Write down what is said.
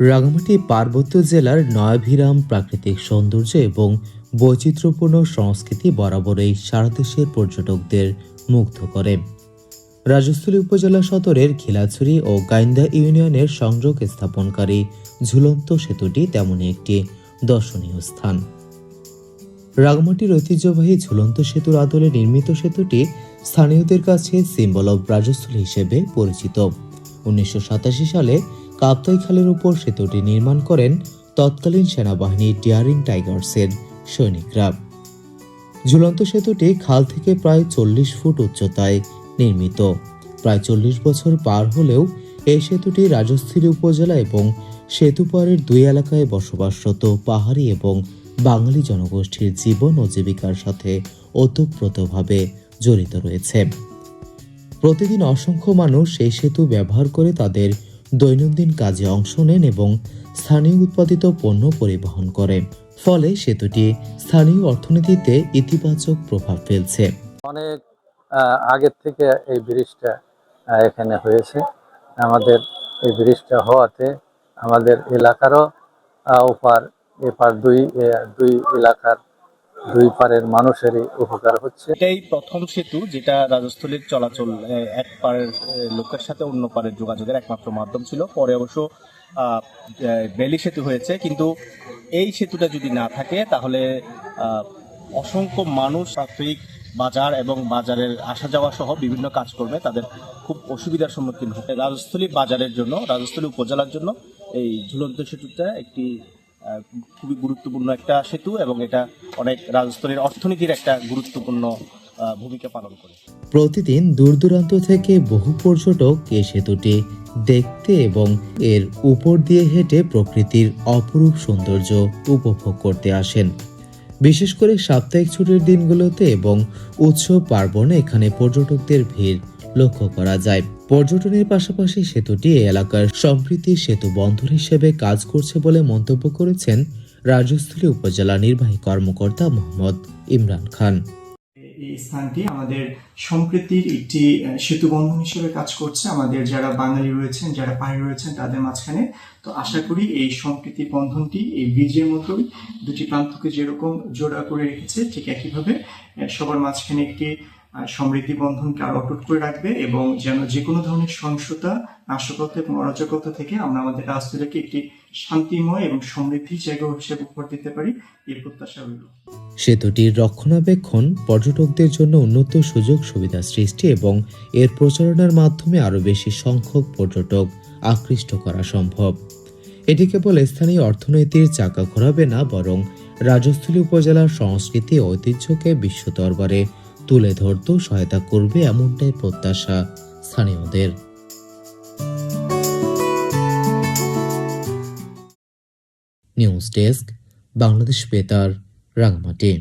রাঙামাটি পার্বত্য জেলার নয়াভিরাম প্রাকৃতিক সৌন্দর্য এবং বৈচিত্র্যপূর্ণ সংস্কৃতি বরাবরই সারা দেশের পর্যটকদের মুগ্ধ করে। রাজস্থলী উপজেলা সদরের খিলাছড়ি ও গাইন্দা ইউনিয়নের সংযোগ স্থাপনকারী ঝুলন্ত সেতুটি তেমনই একটি দর্শনীয় স্থান। রাগমাটির ঐতিহ্যবাহী ঝুলন্ত সেতুর আদলে নির্মিত সেতুটি স্থানীয়দের কাছে সিম্বল অব রাজস্থলী হিসেবে পরিচিত। উনিশশো সাতাশি সালে কাপ্তাই খালের উপর সেতুটি নির্মাণ করেন তৎকালীন সেনাবাহিনী ডিয়ারিং টাইগার্সের সৈনিকরা। ঝুলন্ত সেতুটি খাল থেকে প্রায় চল্লিশ ফুট উচ্চতায় নির্মিত। প্রায় চল্লিশ বছর পার হলেও এই সেতুটি রাজস্থলী উপজেলা এবং সেতুপাড়ের দুই এলাকায় বসবাসরত পাহাড়ি এবং বাঙালি জনগোষ্ঠীর জীবন ও জীবিকার সাথে ওতপ্রোতভাবে জড়িত রয়েছে। প্রতিদিন অসংখ্য মানুষ এই সেতু ব্যবহার করে তাদের দৈনন্দিন কাজে অংশ নেন এবং স্থানীয় উৎপাদিত পণ্য পরিবহন করে ফলে সেতুটি স্থানীয় অর্থনীতিতে ইতিবাচক প্রভাব ফেলছে। অনেক আগের থেকে এই ব্রিজটা এখানে হয়েছে। আমাদের এই ব্রিজটা হওয়াতে আমাদের এলাকারও ওপার, এপার দুই দুই এলাকার দুই পারের মানুষেরই উপকার হচ্ছে। এটাই প্রথম সেতু যেটা রাজস্থলীর চলাচল এক পারের লোকের সাথে অন্য পারের যোগাযোগের একমাত্র মাধ্যম ছিল। পরে অবশ্য বেলি সেতু হয়েছে। কিন্তু এই সেতুটা যদি না থাকে, তাহলে অসংখ্য মানুষ প্রাথমিক বাজার এবং বাজারের আসা যাওয়া সহ বিভিন্ন কাজকর্মে তাদের খুব অসুবিধার সম্মুখীন হতে রাজস্থলী বাজারের জন্য, রাজস্থলী উপজেলার জন্য এই ঝুলন্ত সেতুটা একটি খুবই গুরুত্বপূর্ণ একটা সেতু এবং এটা অনেক রাজস্থানের অর্থনীতির একটা গুরুত্বপূর্ণ ভূমিকা পালন করে। প্রতিদিন দূর দূরান্ত থেকে বহু পর্যটক এই সেতুটি দেখতে এবং এর উপর দিয়ে হেঁটে প্রকৃতির অপরূপ সৌন্দর্য উপভোগ করতে আসেন। বিশেষ করে সাপ্তাহিক ছুটির দিনগুলোতে এবং উৎসব পার্বণে এখানে পর্যটকদের ভিড় লক্ষ্য করা যায়। পর্যটনের পাশাপাশি সেতুটি এলাকার সম্প্রীতি সেতু বন্দর হিসেবে কাজ করছে বলে মন্তব্য করেছেন রাজস্থলী উপজেলা নির্বাহী কর্মকর্তা মোহাম্মদ ইমরান খান। এই স্থানটি আমাদের সম্প্রীতির একটি সেতু বন্ধন হিসেবে কাজ করছে। আমাদের যারা বাঙালি রয়েছেন, যারা পাহাড়ি রয়েছেন, তাদের মাঝখানে। তো আশা করি এই সম্প্রীতির বন্ধনটি এই ব্রিজের মতোই দুটি প্রান্তকে যেরকম জোড়া করে রেখেছে, ঠিক একইভাবে সবার মাঝখানে একটি সমৃদ্ধি বন্ধনকে আরও অটুট করে রাখবে এবং যেন যে কোনো ধরনের সহিংসতা, নাশকতা এবং অরাজকতা থেকে আমরা আমাদের রাজনীতিকে একটি শান্তিময় এবং সমৃদ্ধি জায়গা হিসেবে উপহার দিতে পারি এই প্রত্যাশা রইল। সেতুটির রক্ষণাবেক্ষণ পর্যটকদের জন্য উন্নত সুযোগ সুবিধা সৃষ্টি এবং এর প্রচারণার মাধ্যমে আরও বেশি সংখ্যক পর্যটক আকৃষ্ট করা সম্ভব। এটি কেবল স্থানীয় অর্থনীতির চাকা ঘোরাবে না, বরং রাজস্থলী উপজেলার সংস্কৃতি ঐতিহ্যকে বিশ্ব দরবারে তুলে ধরতেও সহায়তা করবে এমনটাই প্রত্যাশা স্থানীয়দের। নিউজ ডেস্ক বাংলাদেশ বেতার রাঙামাটি